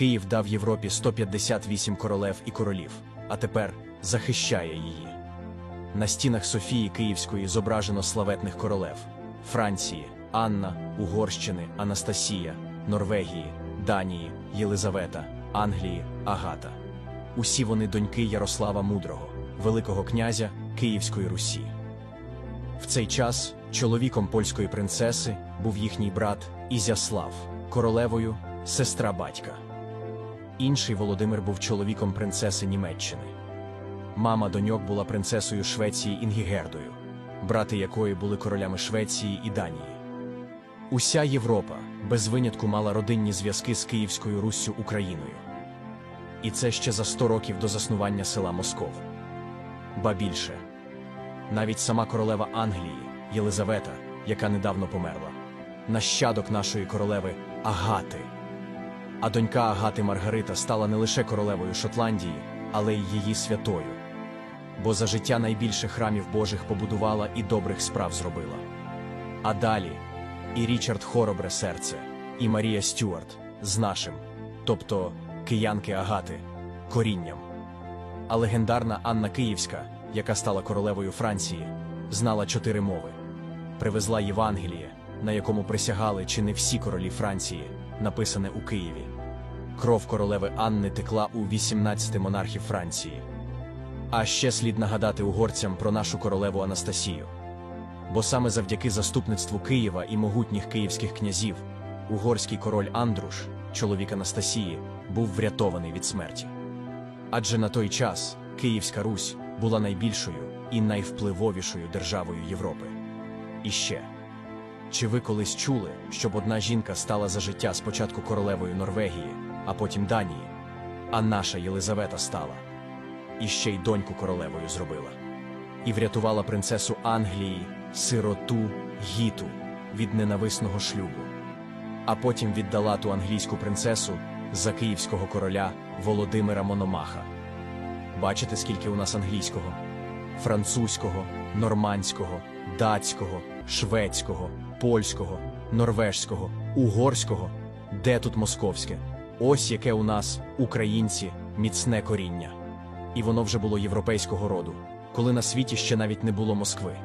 Київ дав Європі 158 королев і королів, а тепер захищає її. На стінах Софії Київської зображено славетних королев Франції, Анна, Угорщини, Анастасія, Норвегії, Данії, Єлизавета, Англії, Агата. Усі вони доньки Ярослава Мудрого, Великого князя Київської Русі. В цей час чоловіком польської принцеси був їхній брат Ізяслав, королевою сестра батька. Інший Володимир був чоловіком принцеси Німеччини. Мама доньок була принцесою Швеції Інгігердою, брати якої були королями Швеції і Данії. Уся Європа без винятку мала родинні зв'язки з Київською Руссю Україною. І це ще за 100 років до заснування села Москов. Ба більше, навіть сама королева Англії Єлизавета, яка недавно померла, нащадок нашої королеви Агати. А донька Агати Маргарита стала не лише королевою Шотландії, але й її святою. Бо за життя найбільше храмів Божих побудувала і добрих справ зробила. А далі і Річард Хоробре серце, і Марія Стюарт з нашим, тобто киянки Агати, корінням. А легендарна Анна Київська, яка стала королевою Франції, знала чотири мови. Привезла Євангеліє, на якому присягали чи не всі королі Франції, написане у Києві. Кров королеви Анни текла у 18 монархів Франції. А ще слід нагадати угорцям про нашу королеву Анастасію. Бо саме завдяки заступництву Києва і могутніх київських князів угорський король Андруш, чоловік Анастасії, був врятований від смерті. Адже на той час Київська Русь була найбільшою і найвпливовішою державою Європи. І ще. Чи ви колись чули, щоб одна жінка стала за життя спочатку королевою Норвегії, а потім Данії, а наша Єлизавета стала? І ще й доньку королевою зробила. І врятувала принцесу Англії, сироту Гіту від ненависного шлюбу. А потім віддала ту англійську принцесу за київського короля Володимира Мономаха. Бачите, скільки у нас англійського, французького, нормандського, датського, шведського, польського, норвежського, угорського. Де тут московське? Ось яке у нас, українці, міцне коріння. І воно вже було європейського роду, коли на світі ще навіть не було Москви.